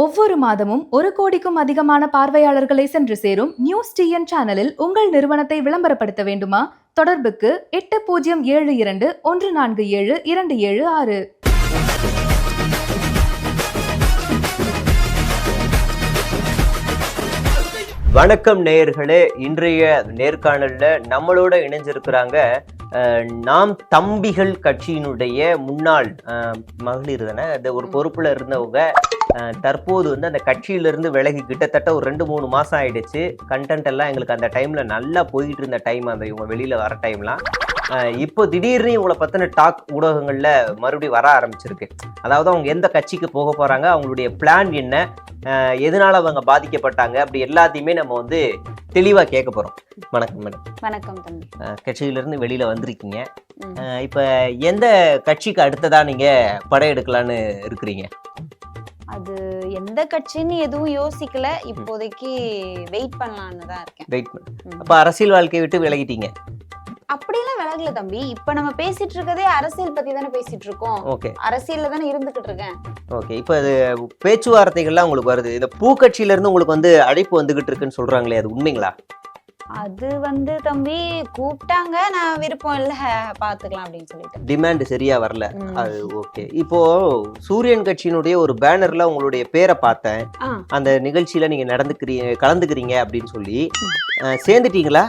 ஒவ்வொரு மாதமும் ஒரு கோடிக்கும் அதிகமான பார்வையாளர்களை சென்று சேரும் நியூஸ் டிஎன் சேனலில் உங்கள் நிறுவனத்தை விளம்பரப்படுத்த வேண்டுமா? தொடர்புக்கு எட்டு பூஜ்ஜியம் ஏழு இரண்டு ஒன்று நான்கு ஏழு இரண்டு ஏழு ஆறு. வணக்கம் நேயர்களே இன்றைய நேர்காணல்ல நம்மளோட இணைஞ்சிருக்கிறாங்க நாம் தம்பிகள் கட்சியினுடைய முன்னாள் மகளிர் தானே? ஒரு பொறுப்புல இருந்தவங்க. தற்போது வந்து அந்த கட்சியிலிருந்து விலகி கிட்டத்தட்ட ஒரு ரெண்டு மூணு மாசம் ஆயிடுச்சு. கண்டென்ட் எல்லாம் எங்களுக்கு அந்த டைம்ல நல்லா போயிட்டு இருந்த டைம் அந்த இவங்க வெளியில வர டைம்லாம் இப்போ திடீர்னு இவங்களை பத்தின டாக் ஊடகங்கள்ல மறுபடியும் வர ஆரம்பிச்சிருக்கு. அதாவது அவங்க எந்த கட்சிக்கு போக போறாங்க அவங்களுடைய பிளான் என்ன எதனால அவங்க பாதிக்கப்பட்டாங்க அப்படி எல்லாத்தையுமே நம்ம வந்து தெளிவா கேட்க போறோம். வணக்கம் மேடம். வணக்கம் தம்பி. கட்சியிலிருந்து வெளியில வந்திருக்கீங்க. இப்ப எந்த கட்சிக்கு அடுத்ததா நீங்க படையெடுக்கலான்னு இருக்கிறீங்க? அது எந்த கட்சின்னு எதுவும் யோசிக்கல. இப்போதைக்கு வெயிட் பண்ணலான்னு தான் இருக்கேன். வெயிட் ம். அப்ப அரசியல் வாழ்க்கையை விட்டு விலகிட்டீங்க. அப்படியெல்லாம் விலகல தம்பி. இப்ப நம்ம பேசிட்டு இருக்கதே அரசியல் பத்தி தானே பேசிட்டு இருக்கோம். ஓகே. அரசியல்ல தானே இருந்துகிட்டு இருக்கேன். ஓகே. இப்போ அது பேச்சுவார்த்தைகள்லாம் உங்களுக்கு வருது. இந்த பூக்கட்சியில இருந்து உங்களுக்கு வந்து அழைப்பு வந்துகிட்டு இருக்குன்னு சொல்றாங்களே அது உண்மைங்களா? அது வந்து தம்பி கூப்பிட்டாங்க. நான் விருப்பம் இல்ல. பாத்துக்கலாம் அப்படின்னு சொல்லிட்டு. டிமாண்ட் சரியா வரல. அது ஓகே இப்போ சூரியன் கட்சியினுடைய ஒரு பேனர்ல உங்களுடைய பேரை பார்த்தேன். அந்த நிகழ்ச்சியில நீங்க நடந்துக்கிறீங்க கலந்துக்கிறீங்க அப்படின்னு சொல்லி. சேர்ந்துட்டீங்களா?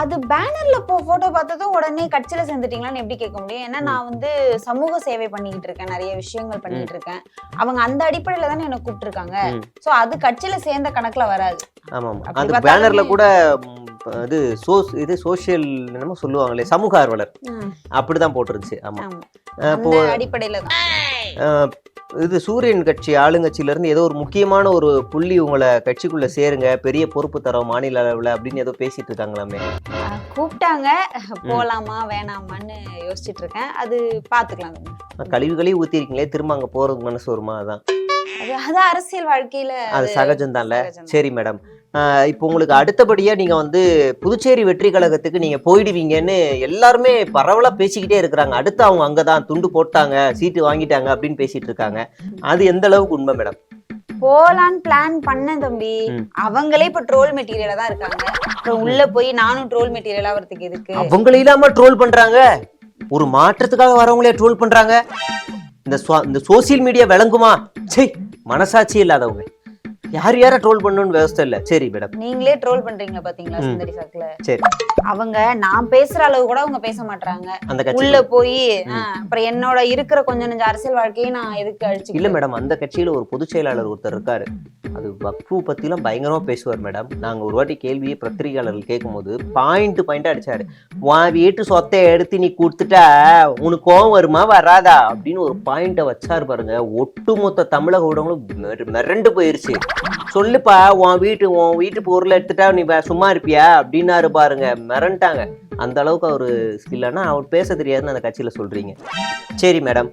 அது பேனர்ல போ போட்டோ பார்த்ததும் உடனே கட்சியில சேர்ந்துட்டீங்களான்னு எப்படி கேட்க முடியும்? ஏன்னா நான் வந்து சமூக சேவை பண்ணிக்கிட்டு இருக்கேன் நிறைய விஷயங்கள் பண்ணிட்டு இருக்கேன். அவங்க அந்த அடிப்படையில தானே என்ன கூப்பிட்டுருக்காங்க. சோ அது கட்சியில சேர்ந்த கணக்குல வராது. ஆமா அந்த பேனர்ல கூட இது சோஸ் இது சோஷியல் என்னமோ சொல்லுவாங்களே சமூக ஆர்வலர். அப்படிதான் போட்டிருந்துச்சு. ஆமா. இப்போ அடிப்படையில தான். இது சூரியன் கட்சி ஆளுங்கட்சியில இருந்து ஏதோ ஒரு முக்கியமான ஒரு புள்ளி உங்களை கட்சிக்குள்ள சேருங்க பெரிய பொறுப்பு தரோம் மாநில அளவுல அப்படின்னு ஏதோ பேசிட்டு இருக்காங்களாமே. கூப்பிட்டாங்க. போலாமா வேணாமான்னு யோசிச்சுட்டு இருக்கேன். அது பாத்துக்கலாம். தம்பி. கழிவு கழிவு ஊத்திருக்கீங்களே திரும்ப அங்க போறதுக்கு மனசு வருமா அதான். அது அரசியல் வாழ்க்கையில அது சகஜம்தான்ல. சகஜம். சரி மேடம். இப்போ உங்களுக்கு அடுத்தபடியா நீங்க வந்து புதுச்சேரி வெற்றி கழகத்துக்கு நீங்க போயிடுவீங்கன்னு எல்லாருமே பரவலா பேசிக்கிட்டே இருக்கிறாங்க. அடுத்து அவங்க அங்கதான் துண்டு போட்டாங்க சீட்டு வாங்கிட்டாங்க அப்படின்னு பேசிட்டு இருக்காங்க. அது எந்த அளவுக்கு உண்மை மேடம்? போலான்னு பிளான் பண்ணேன் தம்பி. அவங்களே இப்ப ட்ரோல் மெட்டீரியலா தான் இருக்காங்க. அப்புறம் உள்ள போய் நானும் ட்ரோல் மெட்டீரியலா வரதுக்கு எதுக்கு? அவங்கள இல்லாம ட்ரோல் பண்றாங்க. ஒரு மாற்றத்துக்காக வரவங்களே ட்ரோல் பண்றாங்க. இந்த இந்த சோசியல் மீடியா விளங்குமா? சே மனசாட்சி இல்லாதவங்க. யார் யார ட்ரோல் பண்ணணும்னு விவசாய இல்ல. சரி மேடம் நீங்களே ட்ரோல் பண்றீங்க பாத்தீங்களா. சுந்தரி சாக்குல சரி. அவங்க நான் பேசுற அளவு கூட அவங்க பேச மாட்டாங்க அந்த கட்சி உள்ள போய். அப்புறம் என்னோட இருக்கிற கொஞ்ச நெஞ்ச அரசியல் வாழ்க்கையை நான் எதுக்கு இல்ல அழிச்சு மேடம் அந்த கட்சியில ஒரு பொதுச் செயலாளர் ஒருத்தர் இருக்காரு. அது வக்ஃபு பத்திலாம் பயங்கரமா பேசுவார் மேடம் நாங்க ஒரு வாட்டி கேள்வியை பத்திரிகையாளர்கள் கேட்கும்போது பாயிண்ட் பாயிண்டா அடிச்சாரு. உன் வீட்டு சொத்தை எடுத்து நீ கொடுத்துட்டா. உனக்கு கோவம் வருமா வராதா? அப்படின்னு ஒரு பாயிண்ட வச்சாரு பாருங்க. ஒட்டுமொத்த தமிழக ஊடகங்களும் மிர- மிரண்டு போயிருச்சு. சொல்லுப்பா உன் வீட்டு உன் வீட்டு பொருளை எடுத்துட்டா நீ சும்மா இருப்பியா? அப்படின்னாரு பாருங்க. மிரண்டாங்க. அந்த அளவுக்கு அவரு ஸ்கில்லானா அவர் பேச தெரியாதுன்னு அந்த கட்சியில சொல்றீங்க. சரி மேடம்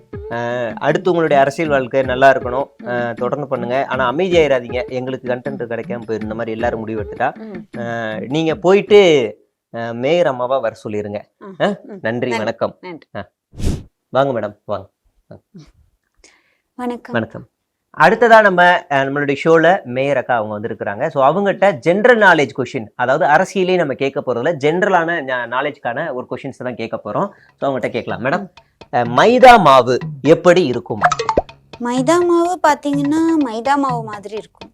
அடுத்து உங்களுடைய அரசியல் வாழ்க்கை நல்லா இருக்கணும். தொடர்ந்து பண்ணுங்க. ஆனா அமைதியாயிராதீங்க எங்களுக்கு கண்டென்ட் கிடைக்காம போயிரு. இந்த மாதிரி எல்லாரும் முடிவு எடுத்துட்டா ம். அஹ் நீங்க போயிட்டு மேயர் அம்மாவா வர ம். நன்றி. வணக்கம். வாங்க மேடம் வாங்க. வணக்கம். வணக்கம். அடுத்ததா நம்ம நம்மளுடைய ஷோல மேயர் அக்கா அவங்க வந்திருக்கிறாங்க. ஸோ அவங்ககிட்ட ஜென்ரல் நாலேஜ் கொஷின் அதாவது அரசியலே நம்ம கேட்க போறதுல ஜென்ரலான நாலேஜ்க்கான ஒரு கொஷின்ஸ் தான் கேட்க போறோம். ஸோ அவங்ககிட்ட கேட்கலாம். மேடம் மைதா மாவு எப்படி இருக்கும்? மைதா மாவு பாத்தீங்கன்னா மைதா மாவு மாதிரி இருக்கும்.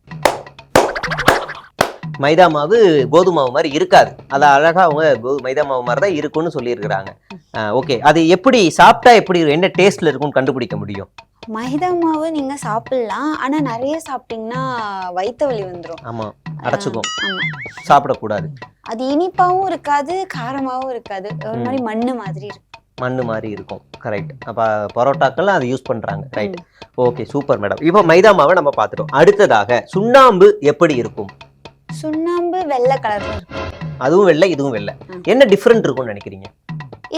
மைதா மாவு கோதுமை மாவு மாதிரி இருக்காது. அது அழகா அவங்க மைதா மாவு மாதிரி தான் இருக்கும்னு சொல்லியிருக்கிறாங்க. ஓகே அது எப்படி சாப்பிட்டா எப்படி? என்ன டேஸ்ட்ல இருக்கும்னு கண்டுபிடிக்க முடியும்? மைதா மாவு நீங்க சாப்பிடலாம். ஆனா நிறைய சாப்பிட்டீங்கன்னா வயித்த வலி வந்துரும். ஆமா அடைச்சுக்கும். சாப்பிடக்கூடாது. அது இனிப்பாவும் இருக்காது காரமாவும் இருக்காது. ஒரு மாதிரி மண்ணு மாதிரி இருக்கும். மண்ணு மாதிரி இருக்கும். கரெக்ட் அப்ப பரோட்டாக்கள்லாம் அதை யூஸ் பண்றாங்க. ரைட் ஓகே சூப்பர் மேடம் இப்போ மைதா மாவை நம்ம பார்த்துட்டோம். அடுத்ததாக சுண்ணாம்பு எப்படி இருக்கும்? சுண்ணாம்பு வெள்ளை இருக்கும். அதுவும் வெள்ளை இதுவும் வெள்ளை. என்ன டிஃப்ரெண்ட் இருக்கும்னு நினைக்கிறீங்க?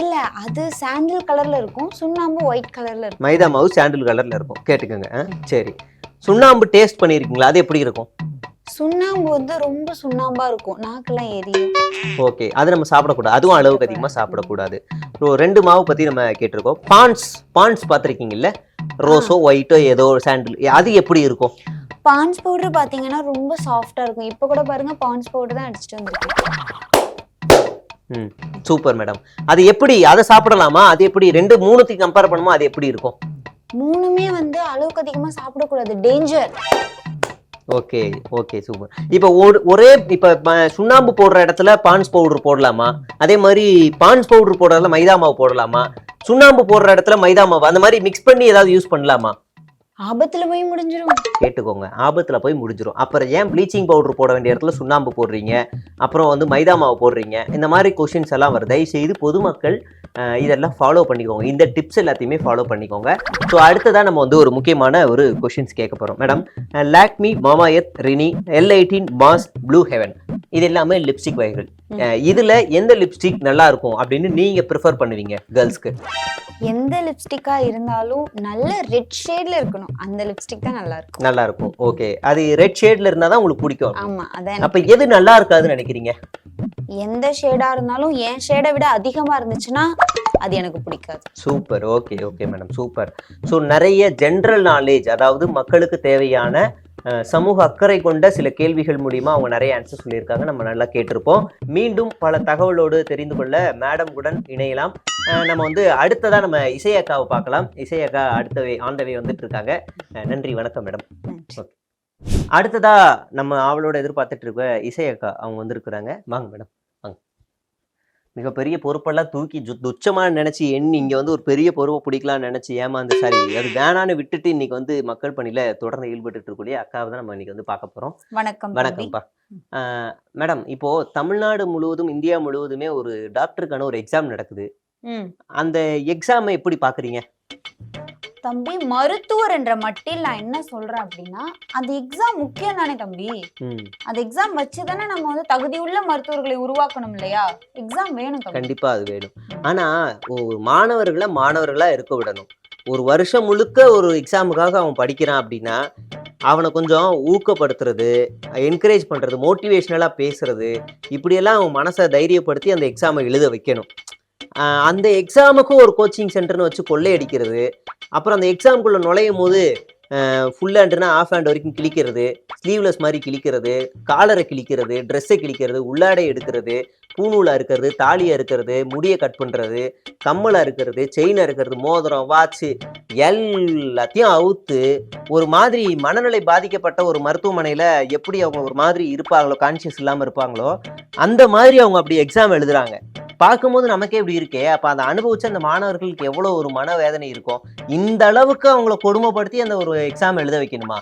இல்ல அது சாண்டில் கலர்ல இருக்கும் சுண்ணாம்பு ஒயிட் கலர்ல இருக்கும். மைதா மாவு சாண்டில் கலர்ல இருக்கும். கேட்டுக்கோங்க ஆ? சரி. சுண்ணாம்பு டேஸ்ட் பண்ணியிருக்கீங்களா அது எப்படி இருக்கும்? சுண்ணாம்பு வந்து ரொம்ப சுண்ணாம்பா இருக்கும் நாக்கெல்லாம் எரியும். ஓகே அது நம்ம சாப்பிடக்கூடாது. அதுவும் அளவுக்கு அதிகமாக சாப்பிடக்கூடாது. ஸோ ரெண்டு மாவு பற்றி நம்ம கேட்டிருக்கோம். பான்ஸ் பான்ஸ் பார்த்துருக்கீங்கல்ல? ரோஸோ ஒயிட்டோ ஏதோ சாண்டில் அது எப்படி இருக்கும்? பான்ஸ் பவுடர் பாத்தீங்கன்னா ரொம்ப சாஃப்டா இருக்கும். இப்ப கூட பாருங்க பான்ஸ் பவுடர் தான் அடிச்சுட்டு வந்திருக்கேன் ம் சூப்பர் மேடம். அது எப்படி அதை சாப்பிடலாமா? அது எப்படி ரெண்டு மூணுத்தையும் கம்பேர் பண்ணுமோ? அது எப்படி இருக்கும்? மூணுமே வந்து அளவுக்கு அதிகமா சாப்பிடக்கூடாது. Danger okay okay super. இப்போ ஒரு ஒரே இப்போ சுண்ணாம்பு போடுற இடத்துல பான்ஸ் பவுடர் போடலாமா? அதே மாதிரி பான்ஸ் பவுடர் போடுறதுல மைதா மாவு போடலாமா? சுண்ணாம்பு போடுற இடத்துல மைதா மாவு அந்த மாதிரி மிக்ஸ் பண்ணி ஏதாவது யூஸ் பண்ணலாமா? ஆபத்துல போய் முடிஞ்சிரும். கேட்டுக்கோங்க ஆபத்துல போய் முடிஞ்சிரும். அப்புறம் ஏன் ப்ளீச்சிங் பவுடர் போட வேண்டிய இடத்துல சுண்ணாம்பு போடுறீங்க? அப்புறம் வந்து மைதா மாவு போடுறீங்க? இந்த மாதிரி கொஷின்ஸ் எல்லாம் வருது தயவு செய்து பொதுமக்கள் இதெல்லாம் ஃபாலோ பண்ணிக்கோங்க. இந்த டிப்ஸ் எல்லாத்தையுமே ஃபாலோ பண்ணிக்கோங்க. ஸோ அடுத்ததாக நம்ம வந்து ஒரு முக்கியமான ஒரு கொஷின்ஸ் கேட்க போகிறோம் மேடம் லாக்மி மாமாயத் ரினி எல் எயிட்டீன் மாஸ் ப்ளூ ஹெவன் இது எல்லாமே லிப்ஸ்டிக் வகைகள். இதுல எந்த லிப்ஸ்டிக் நல்லா இருக்கும் அப்படின்னு நீங்க ப்ரிஃபர் பண்ணுவீங்க கேர்ள்ஸ்க்கு எந்த லிப்ஸ்டிக்கா இருந்தாலும் நல்ல ரெட் ஷேட்ல இருக்கணும். அந்த லிப்ஸ்டிக் தான் நல்லா இருக்கும் நல்லா இருக்கும் ஓகே அது ரெட் ஷேட்ல இருந்தா தான் உங்களுக்கு பிடிக்கும். ஆமா அதான் அப்ப எது நல்லா இருக்காதுன்னு நினைக்கிறீங்க? எந்த ஷேடா இருந்தாலும் என் ஷேடை விட அதிகமா இருந்துச்சுன்னா அது எனக்கு பிடிக்காது. Super. Okay okay madam super. So நிறைய ஜென்ரல் நாலேஜ் அதாவது மக்களுக்கு தேவையான சமூக அக்கறை கொண்ட சில கேள்விகள் மூலியமா அவங்க நிறைய ஆன்சர் சொல்லியிருக்காங்க. நம்ம நல்லா கேட்டிருப்போம். மீண்டும் பல தகவலோடு தெரிந்து கொள்ள மேடம் உடன் இணையலாம். நம்ம வந்து அடுத்ததா நம்ம இசையக்காவை பார்க்கலாம். இசையக்கா அடுத்தவே ஆண்டவே வந்துட்டு இருக்காங்க நன்றி வணக்கம் மேடம் நன்றி. அடுத்ததா நம்ம அவளோட எதிர்பார்த்துட்டு இருக்க இசையக்கா அவங்க வந்திருக்கிறாங்க. வாங்க மேடம் மிகப்பெரிய பொறுப்பெல்லாம் தூக்கி ஜு- துச்சமா நினைச்சு எண்ணி இங்க வந்து ஒரு பெரிய பொறுப்பை பிடிக்கலாம்னு நினைச்சு ஏமாந்து சாரி அது வேணான்னு விட்டுட்டு இன்னைக்கு வந்து மக்கள் பணியில தொடர்ந்து ஈடுபட்டு இருக்கக்கூடிய அக்காவை தான் நம்ம இன்னைக்கு வந்து பார்க்க போறோம் வணக்கம். வணக்கம்ப்பா மேடம் இப்போ தமிழ்நாடு முழுவதும் இந்தியா முழுவதுமே ஒரு டாக்டருக்கான ஒரு எக்ஸாம் நடக்குது. அந்த எக்ஸாமை எப்படி பாக்குறீங்க தம்பி மருத்துவர் என்ற மட்டில் நான் என்ன சொல்றேன் அப்படின்னா அந்த எக்ஸாம் முக்கியம் தானே தம்பி. அந்த எக்ஸாம் வச்சு தானே நம்ம வந்து தகுதியுள்ள மருத்துவர்களை உருவாக்கணும் இல்லையா? எக்ஸாம் வேணும் கண்டிப்பா அது வேணும். ஆனா ஒரு மாணவர்களை மாணவர்களா இருக்க விடணும். ஒரு வருஷம் முழுக்க ஒரு எக்ஸாமுக்காக அவன் படிக்கிறான் அப்படின்னா அவனை கொஞ்சம் ஊக்கப்படுத்துறது என்கரேஜ் பண்றது மோட்டிவேஷ்னலா பேசுறது இப்படியெல்லாம் அவன் மனசை தைரியப்படுத்தி அந்த எக்ஸாமை எழுத வைக்கணும். அந்த எக்ஸாமுக்கும் ஒரு கோச்சிங் சென்டர்னு வச்சு கொள்ளையடிக்கிறது அப்புறம் அந்த எக்ஸாமுக்குள்ளே நுழையும் போது ஃபுல் ஹேண்டுனா ஆஃப் ஹேண்ட் வரைக்கும் கிழிக்கிறது. ஸ்லீவ்லெஸ் மாதிரி கிழிக்கிறது. காலரை கிழிக்கிறது. ட்ரெஸ்ஸை கிழிக்கிறது. உள்ளாடை எடுக்கிறது. பூநூலாக இருக்கிறது. தாலியாக இருக்கிறது. முடியை கட் பண்ணுறது கம்மலாக இருக்கிறது. செயினாக இருக்கிறது. மோதிரம் வாட்சு எல்லாத்தையும் அவுத்து ஒரு மாதிரி மனநிலை பாதிக்கப்பட்ட ஒரு மருத்துவமனையில் எப்படி அவங்க ஒரு மாதிரி இருப்பாங்களோ கான்சியஸ் இல்லாமல் இருப்பாங்களோ அந்த மாதிரி அவங்க அப்படி எக்ஸாம் எழுதுகிறாங்க பார்க்கும்போது நமக்கே இப்படி இருக்கே. அப்ப அதை அனுபவிச்சு அந்த மாணவர்களுக்கு எவ்வளவு ஒரு மனவேதனை இருக்கும்? இந்த அளவுக்கு அவங்கள கொடுமைப்படுத்தி அந்த ஒரு எக்ஸாம் எழுத வைக்கணுமா?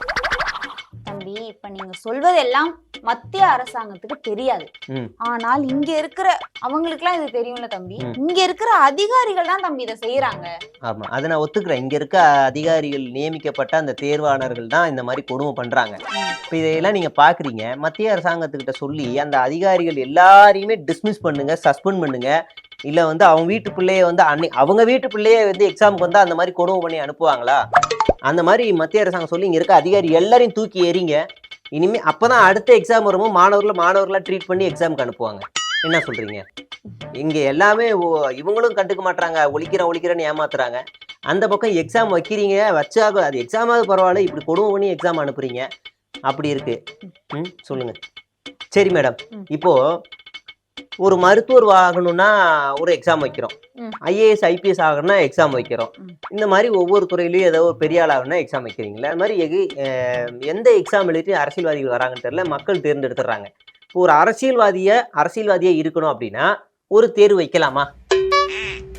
இப்ப நீங்க சொல்வதெல்லாம் மத்திய அரசாங்கத்துக்கு தெரியாது. ஆனால் இங்க இருக்கிற அவங்களுக்குலாம் இது தெரியும்ல தம்பி. இங்க இருக்கிற அதிகாரிகள் தான் தம்பி இதை செய்யறாங்க ஆமா அதை நான் ஒத்துக்கிறேன். இங்க இருக்க அதிகாரிகள் நியமிக்கப்பட்ட அந்த தேர்வாளர்கள் தான் இந்த மாதிரி கொடுமை பண்றாங்க. இப்ப இதையெல்லாம் நீங்க பாக்குறீங்க. மத்திய அரசாங்கத்துக்கிட்ட சொல்லி அந்த அதிகாரிகள் எல்லாரையுமே டிஸ்மிஸ் பண்ணுங்க சஸ்பெண்ட் பண்ணுங்க. இல்ல வந்து அவங்க வீட்டு பிள்ளைய வந்து அன்னை அவங்க வீட்டு பிள்ளைய வந்து எக்ஸாமுக்கு வந்தா அந்த மாதிரி கொடுமை பண்ணி அனுப்புவாங்களா? அந்த மாதிரி மத்திய அரசாங்கம் சொல்லி இங்க இருக்க அதிகாரி எல்லாரையும் தூக்கி எறிங்க. இனிமே அப்பதான் அடுத்த எக்ஸாம் வரும்போது மாணவர்களை மாணவர்களா ட்ரீட் பண்ணி எக்ஸாமுக்கு அனுப்புவாங்க. என்ன சொல்றீங்க? இங்க எல்லாமே இவங்களும் கண்டுக்க மாட்டாங்க ஒழிக்கிறேன் ஒழிக்கிறேன்னு ஏமாத்துறாங்க. அந்த பக்கம் எக்ஸாம் வைக்கிறீங்க வச்சாக அது எக்ஸாமாவது பரவாயில்ல இப்படி கொடுமை பண்ணி எக்ஸாம் அனுப்புறீங்க. அப்படி இருக்கு. ம் சொல்லுங்க. சரி மேடம். இப்போ ஒரு மருத்துவர் ஆகணும்னா ஒரு எக்ஸாம் வைக்கிறோம். ஐஏஎஸ் ஐபிஎஸ் ஆகணும்னா எக்ஸாம் வைக்கிறோம். இந்த மாதிரி ஒவ்வொரு துறையிலயும் ஏதோ ஒரு பெரிய ஆள் ஆகணும்னா எக்ஸாம் வைக்கிறீங்களா? அது மாதிரி எந்த எக்ஸாம் எழுதி அரசியல்வாதிகள் வராங்கன்னு தெரியல மக்கள் தேர்ந்தெடுத்துறாங்க இப்போ ஒரு அரசியல்வாதிய அரசியல்வாதியா இருக்கணும் அப்படின்னா ஒரு தேர்வு வைக்கலாமா?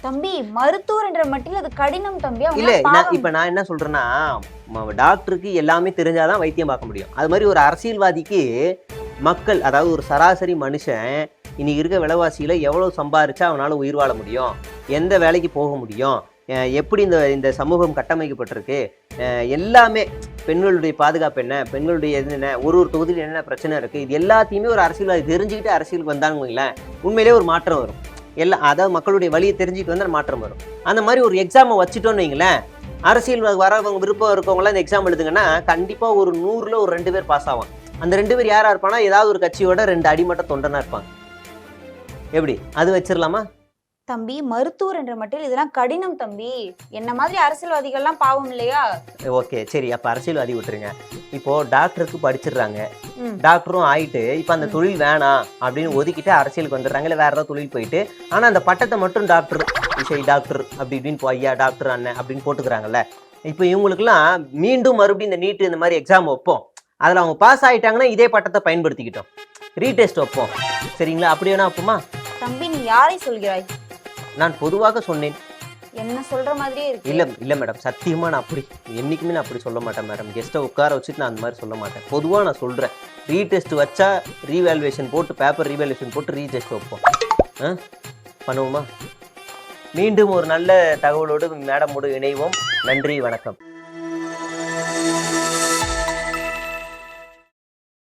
தம்பி மருத்துவர் என்ற மட்டில் அது கடினம் தம்பி. இல்ல இப்ப நான் என்ன சொல்றேன்னா டாக்டருக்கு எல்லாமே தெரிஞ்சாதான் வைத்தியம் பார்க்க முடியும். அது மாதிரி ஒரு அரசியல்வாதிக்கு மக்கள் அதாவது ஒரு சராசரி மனுஷன் இன்றைக்கி இருக்க விலைவாசியில் எவ்வளோ சம்பாரிச்சா அவனால் உயிர் வாழ முடியும்? எந்த வேலைக்கு போக முடியும்? எப்படி இந்த இந்த சமூகம் கட்டமைக்கப்பட்டிருக்கு? எல்லாமே பெண்களுடைய பாதுகாப்பு என்ன? பெண்களுடைய இது என்ன? ஒரு ஒரு தொகுதியில் என்னென்ன பிரச்சனை இருக்குது இது எல்லாத்தையுமே ஒரு அரசியல்வாதி தெரிஞ்சுக்கிட்டு அரசியலுக்கு வந்தான்னு உண்மையிலே உண்மையிலேயே ஒரு மாற்றம் வரும். எல்லாம் அதாவது மக்களுடைய வழியை தெரிஞ்சுக்கிட்டு வந்தால் மாற்றம் வரும். அந்த மாதிரி ஒரு எக்ஸாமை வச்சுட்டோன்னு வைங்களேன் அரசியல் வ- வரவங்க விருப்பம் இருக்கவங்களாம் இந்த எக்ஸாம் எழுதுங்கன்னா கண்டிப்பாக ஒரு நூறில் ஒரு ரெண்டு பேர் பாஸ் ஆவான் அந்த ரெண்டு பேர் யாராக இருப்பானா ஏதாவது ஒரு கட்சியோட ரெண்டு அடிமட்ட தொண்டனாக இருப்பாங்க. எப்படி? அது வச்சிடலாமா தம்பி மருத்துவர் என்ற மட்டில் இதெல்லாம் கடினம் தம்பி. என்ன மாதிரி அரசியல்வாதிகள்லாம் பாவம் இல்லையா? ஓகே. சரி அப்ப அரசியல்வாதி விட்டுருங்க. இப்போ டாக்டருக்கு படிச்சிடுறாங்க. டாக்டரும் ஆயிட்டு இப்ப அந்த தொழில் வேணாம் அப்படின்னு ஒதுக்கிட்டு அரசியலுக்கு வந்துடுறாங்க. இல்ல வேற ஏதாவது தொழில் போயிட்டு. ஆனா அந்த பட்டத்தை மட்டும் டாக்டர் இசை டாக்டர் அப்படி இப்படின்னு ஐயா டாக்டர் அண்ணன் அப்படின்னு போட்டுக்கிறாங்கல்ல. இப்போ இவங்களுக்குலாம் மீண்டும் மறுபடியும் இந்த நீட் இந்த மாதிரி எக்ஸாம் வைப்போம். அதுல அவங்க பாஸ் ஆயிட்டாங்கன்னா இதே பட்டத்தை பயன்படுத்திக்கிட்டோம். ரீடெஸ்ட் வைப்போம். சரிங்களா? அப்படி வேணா வைப்போமா? யாரை சொல்கிறாய்? நான் பொதுவாக சொன்னேன். என்ன சொல்ற மாதிரியே இருக்கு. இல்ல இல்ல மேடம் சத்தியமா நான் அப்படி என்னைக்குமே நான் அப்படி சொல்ல மாட்டேன் மேடம் கெஸ்ட்டை உட்கார வச்சுட்டு நான் அந்த மாதிரி சொல்ல மாட்டேன். பொதுவா நான் சொல்றேன். ரீடெஸ்ட் வச்சா ரீவேல்யூவேஷன் போட்டு பேப்பர் ரீவேல்யூவேஷன் போட்டு ரீடெஸ்ட் வைப்போம். ஆ? பண்ணுவோமா? மீண்டும் ஒரு நல்ல தகவலோடு மேடமோடு இணைவோம். நன்றி வணக்கம்.